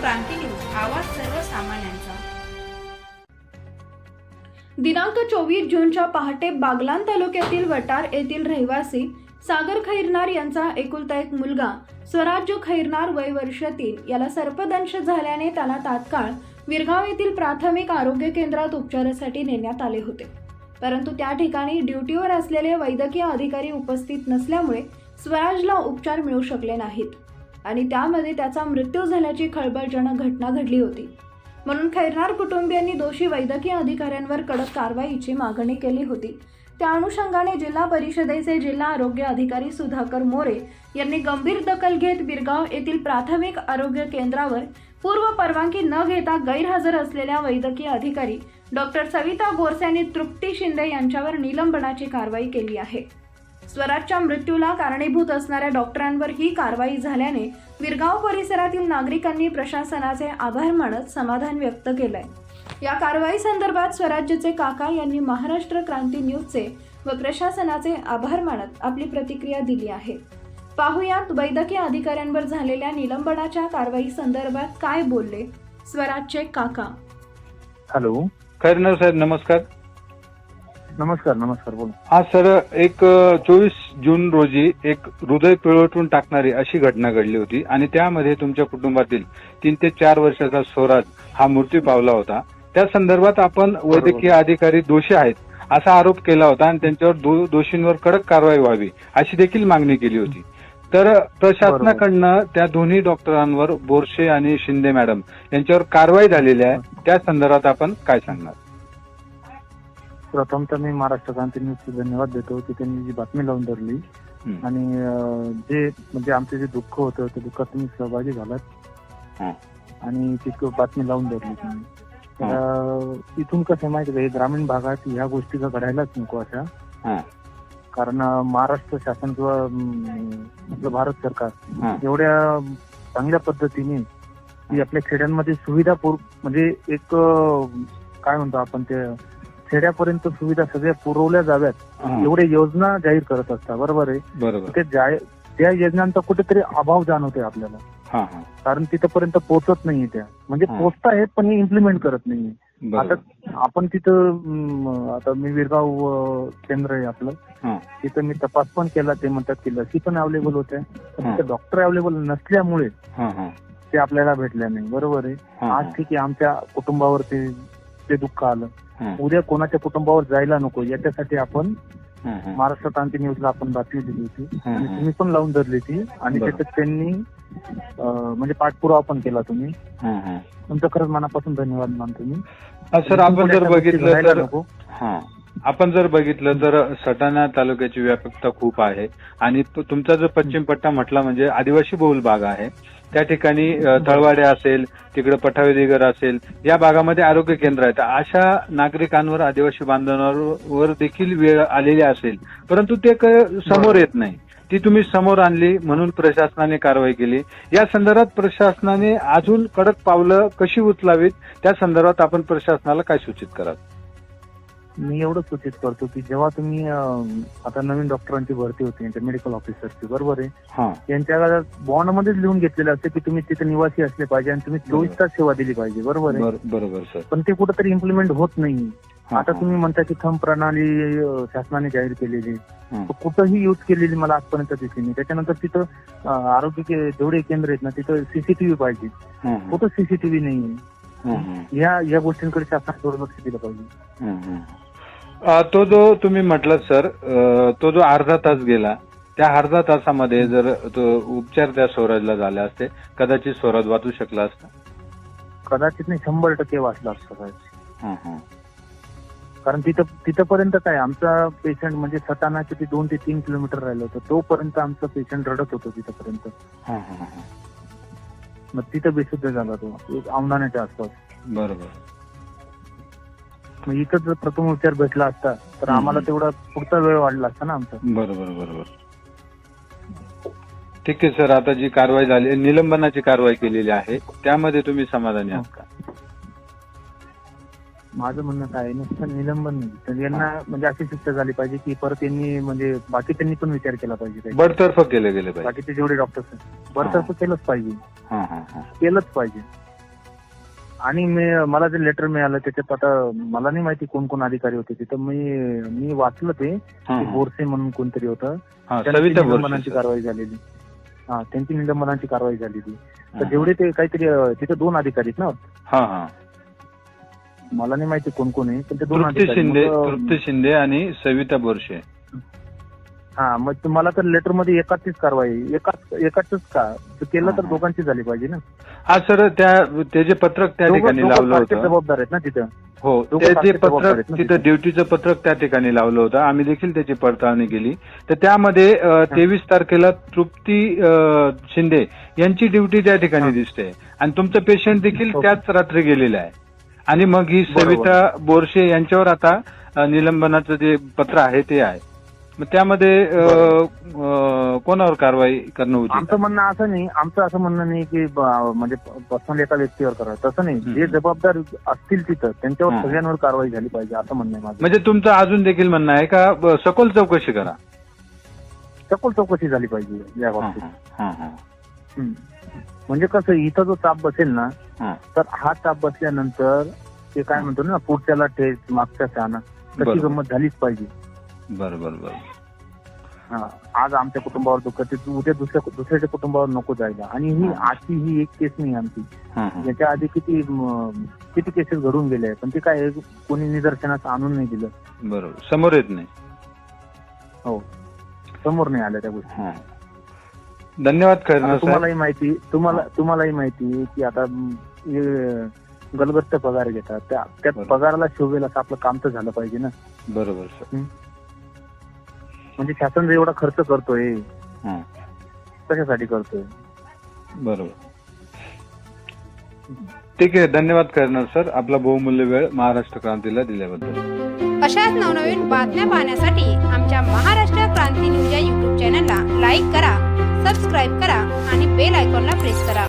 क्रांती news आवाज सर्वसामान्यांचा. दिनांक चोवीस जूनच्या पहाटे बागलान तालुक्यातील वटार येथील रहिवासी सागर खैरनार यांचा एकुलता एक मुलगा स्वराज्य खैरनार वय वर्ष तीन याला सर्पदंश झाल्याने त्याला तात्काळ विरगाव येथील प्राथमिक आरोग्य केंद्रात उपचारासाठी नेण्यात आले होते. परंतु त्या ठिकाणी ड्युटीवर असलेले वैद्यकीय अधिकारी उपस्थित नसल्यामुळे स्वराजला उपचार मिळू शकले नाहीत. आणि त्यामध्ये त्याचा मृत्यू झाल्याची खळबळजनक घटना घडली होती. म्हणून खैरनार कुटुंबियांनी दोषी वैद्यकीय अधिकाऱ्यांवर कडक कारवाईची मागणी केली होती. त्या अनुषंगाने जिल्हा परिषदेचे जिल्हा आरोग्य अधिकारी सुधाकर मोरे यांनी गंभीर दखल घेत बिरगाव येथील प्राथमिक आरोग्य केंद्रावर पूर्व परवानगी न घेता गैरहजर असलेल्या वैद्यकीय अधिकारी डॉक्टर सविता बोरसे आणि तृप्ती शिंदे यांच्यावर निलंबनाची कारवाई केली आहे. स्वराजच्या मृत्यूला कारणीभूत असणाऱ्या डॉक्टरांवर ही कारवाई झाल्याने विरगाव परिसरातील नागरिकांनी प्रशासनाचे आभार मानत समाधान व्यक्त केलंय. या कारवाई संदर्भात स्वराज्यचे काका यांनी महाराष्ट्र क्रांती न्यूजचे व प्रशासनाचे आभार मानत आपली प्रतिक्रिया दिली आहे. पाहुयात वैद्यकीय अधिकाऱ्यांवर झालेल्या निलंबनाच्या कारवाई संदर्भात काय बोलले स्वराजचे काका? हॅलो खैरनार साहेब नमस्कार. नमस्कार नमस्कार बोल. हा सर एक चोवीस जून रोजी एक हृदय पिळवटून टाकणारी अशी घटना घडली होती आणि त्यामध्ये तुमच्या कुटुंबातील तीन ते चार वर्षाचा स्वराज हा मृत्यू पावला होता. त्या संदर्भात आपण वैद्यकीय अधिकारी दोषी आहेत असा आरोप केला होता आणि त्यांच्यावर दो- दोषींवर कडक कारवाई व्हावी अशी देखील मागणी केली होती. तर प्रशासनाकडनं त्या दोन्ही डॉक्टरांवर बोरशे आणि शिंदे मॅडम यांच्यावर कारवाई झालेली आहे. त्या संदर्भात आपण काय सांगणार? प्रथम तर मी महाराष्ट्र क्रांती न्यूजचे धन्यवाद देतो की त्यांनी जी बातमी लावून धरली. आणि जे म्हणजे आमचे जे दुःख होतं ते दुःखात तुम्ही सहभागी झालात हं. आणि ती क- बातमी लावून धरली तुम्ही तर इथून कसं माहिती आहे का, ग्रामीण भागात ह्या गोष्टी घडायलाच नको अशा. कारण महाराष्ट्र शासन किंवा आपलं भारत सरकार. एवढ्या चांगल्या पद्धतीने की आपल्या खेड्यांमध्ये सुविधा म्हणजे एक काय म्हणतो आपण ते खेड्यापर्यंत सुविधा सगळ्या पुरवल्या जाव्यात हा, एवढ्या योजना जाहीर करत असतात. बरोबर आहे? बरोबर. ते जाय- त्या योजनांचा कुठेतरी अभाव जाणवतोय आपल्याला. हा हा. कारण तिथपर्यंत पोहोचत नाहीये त्या. म्हणजे हा. पोहोचत आहेत पण इम्प्लिमेंट करत नाहीये. आता बरोबर आपण तिथं अं, आता मी विरगाव अं, केंद्र आहे आपलं. हा. तिथं मी तपास पण केला ते म्हणतात की लसी पण अवेलेबल होत्या. पण हा. तिथं डॉक्टर अवेलेबल नसल्यामुळे हा हा. ते आपल्याला भेटल्या नाही. बरोबर आहे? हा, आज ठीक आहे आमच्या कुटुंबावर ते दुःख आलं. हा, उद्या कोणाच्या कुटुंबावर जायला नको याच्यासाठी आपण. महाराष्ट्र क्रांती न्यूजला आपण बातमी दिली होती. आणि. तुम्ही पण लावून धरली ती. आणि. त्याच्यात त्यांनी म्हणजे पाठपुरावा पण केला तुम्ही. हा, हा. तुमचं खरंच मनापासून धन्यवाद मानतो मी. हा, सर आपण जर बघितलं आपण जर बघितलं तर सटाणा तालुक्याची व्यापकता खूप आहे. आणि तो- तुमचा जो पश्चिम पट्टा म्हटला म्हणजे आदिवासी बहुल भाग आहे. त्या ठिकाणी तळवाडे असेल तिकडे पठावे दिगर असेल या भागामध्ये आरोग्य केंद्र आहेत. अशा नागरिकांवर आदिवासी बांधवांवर देखील वेळ आलेली असेल. परंतु ते समोर येत नाही. ती तुम्ही समोर आणली म्हणून प्रशासनाने कारवाई केली. या संदर्भात प्रशासनाने अजून कडक पावलं कशी उचलावीत त्या संदर्भात आपण प्रशासनाला काय सूचित कराल? मी एवढं सूचित करतो की जेव्हा तुम्ही आता नवीन डॉक्टरांची भरती होती यांच्या मेडिकल ऑफिसरची बरोबर आहे यांच्या बॉन्ड मध्येच लिहून घेतलेलं असते की तुम्ही तिथे निवासी असले पाहिजे आणि तुम्ही चोवीस. तास सेवा दिली पाहिजे बरोबर आहे बर- बरोबर सर पण ते कुठेतरी इम्प्लिमेंट होत नाही आता. तुम्ही म्हणता की थंब प्रणाली शासनाने जाहीर केलेली. तर कुठंही यूज केलेली मला आजपर्यंत दिसली नाही त्याच्यानंतर तिथं आरोग्य जेवढे केंद्र आहेत ना तिथं सीसीटीव्ही पाहिजे. कुठं सीसीटीव्ही नाही. या या गोष्टींकडे शासनाने थोडं लक्ष दिलं पाहिजे. अ, तो जो तुम्ही म्हटलं सर अ, तो जो अर्धा तास गेला त्या अर्धा तासामध्ये जर तो उपचार त्या स्वराजला झाले असते कदाचित स्वराज वाचू शकला असता कदाचित नाही शंभर टक्के वाचला असतं साहेब. हं, हं. कारण तिथं तिथंपर्यंत काय आमचा पेशंट म्हणजे सटाणा किती दोन ते तीन किलोमीटर राहिलं होतं तोपर्यंत आमचं पेशंट रडत होतं तिथंपर्यंत हं, हं, हं. मग तिथं बेशुद्ध झाला तो एक औंधाण्याच्या आसपास बरोबर मग इथं जर प्रथम उपचार भेटला असता तर. आम्हाला तेवढा पुढचा वेळ वाढला असता ना आमचा. बरोबर बरोबर. ठीक आहे सर. आता जी कारवाई झाली निलंबनाची कारवाई केलेली आहे त्यामध्ये तुम्ही समाधानी आहात का? माझं म्हणणं काय आहे, नुसतं निलंबन नाही. तर यांना म्हणजे अशी शिक्षा झाली पाहिजे की परत यांनी म्हणजे बाकी त्यांनी पण विचार केला पाहिजे काही. बडतर्फ केले गेले पाहिजे. बाकीचे जेवढे डॉक्टर्स आहेत बरतर्फ केलंच पाहिजे. हं, हं, हं. केलंच पाहिजे. आणि मी मला जे लेटर मिळालं त्याच्यात आता मला नाही माहिती कोण कोण अधिकारी होते तिथं. मी मी वाचलं ते ते. बोरसे म्हणून कोणतरी होतं. त्यांची निलंबनाची बोरसे कारवाई झालेली. हा त्यांची निलंबनाची कारवाई झालेली. तर. जेवढे ते काहीतरी तिथे दोन अधिकारी आहेत ना? हा हा. मला नाही माहिती कोण कोण आहे पण ते दोन शिंदे तृप्ती शिंदे आणि सविता बोरशे हा मग ते मला तर लेटरमध्ये एकाचीच कारवाई एकाच एकाच का केलं तर. दोघांची झाली पाहिजे ना हा सर त्या ते जे पत्रक त्या ठिकाणी लावलं होतं जबाबदार आहेत ना तिथं हो ते जे पत्रक तिथं. ड्युटीचं पत्रक त्या ठिकाणी लावलं होतं आम्ही देखील त्याची पडताळणी केली तर त्यामध्ये तेवीस तारखेला तृप्ती शिंदे यांची ड्युटी त्या ठिकाणी. दिसते आणि तुमचं पेशंट देखील. त्याच रात्री गेलेलं आहे आणि मग ही. सविता बोरशे यांच्यावर आता निलंबनाचं जे पत्र आहे ते आहे मग त्यामध्ये अ, अ, कोणावर कारवाई करणं उचित आमचं आहे? म्हणणं असं नाही आमचं असं म्हणणं नाही की ब- म्हणजे पर्सनल एका व्यक्तीवर करा तसं नाही हम्म. जे जबाबदार असतील तिथं त्यांच्यावर हम्म. सगळ्यांवर कारवाई झाली पाहिजे असं म्हणणं आहे माझं म्हणजे तुमचं अजून देखील म्हणणं आहे का ब- सखोल चौकशी करा सखोल चौकशी झाली पाहिजे या बाबतीत हा, हा, हा. हम्म. म्हणजे कसं इथं जो ताप बसेल ना हा. तर हा ताप बसल्यानंतर ते काय म्हणतो ना पुढच्याला टेस्ट मागच्या शहाणा तशी बरोबर. गंमत झालीच पाहिजे बरं बरं बरं हा. आज आमच्या कुटुंबावर दुःख ते उद्या दुसऱ्या दुसऱ्याच्या कुटुंबावर नको जायला. आणि ही. आजची ही एक केस नाही आमची. याच्या आधी किती किती केसेस घडून गेले पण ते काय कोणी निदर्शनास आणून नाही दिलं. बरोबर. समोर येत नाही. हो. समोर नाही आल्या त्या गोष्टी. धन्यवाद खैरनार साहेब. तुम्हालाही माहिती तुम्हाला तुम्हालाही माहिती की आता हे गलबत्त पगार घेतात. त्या त्या बरोबर. पगाराला शोभेल असं आपलं काम तर झालं पाहिजे ना. बरोबर सर. म्हणजे शासन एवढा खर्च करतोय हा. कशासाठी करतोय? बरोबर. ठीक आहे धन्यवाद खैरनार सर. आपला बहुमूल्य वेळ महाराष्ट्र क्रांतीला दिल्याबद्दल. अशाच नवनवीन बातम्या पाहण्यासाठी आमच्या महाराष्ट्र क्रांती न्यूज या युट्यूब चॅनलला लाईक करा सबस्क्राईब करा आणि बेल आयकॉनला प्रेस करा.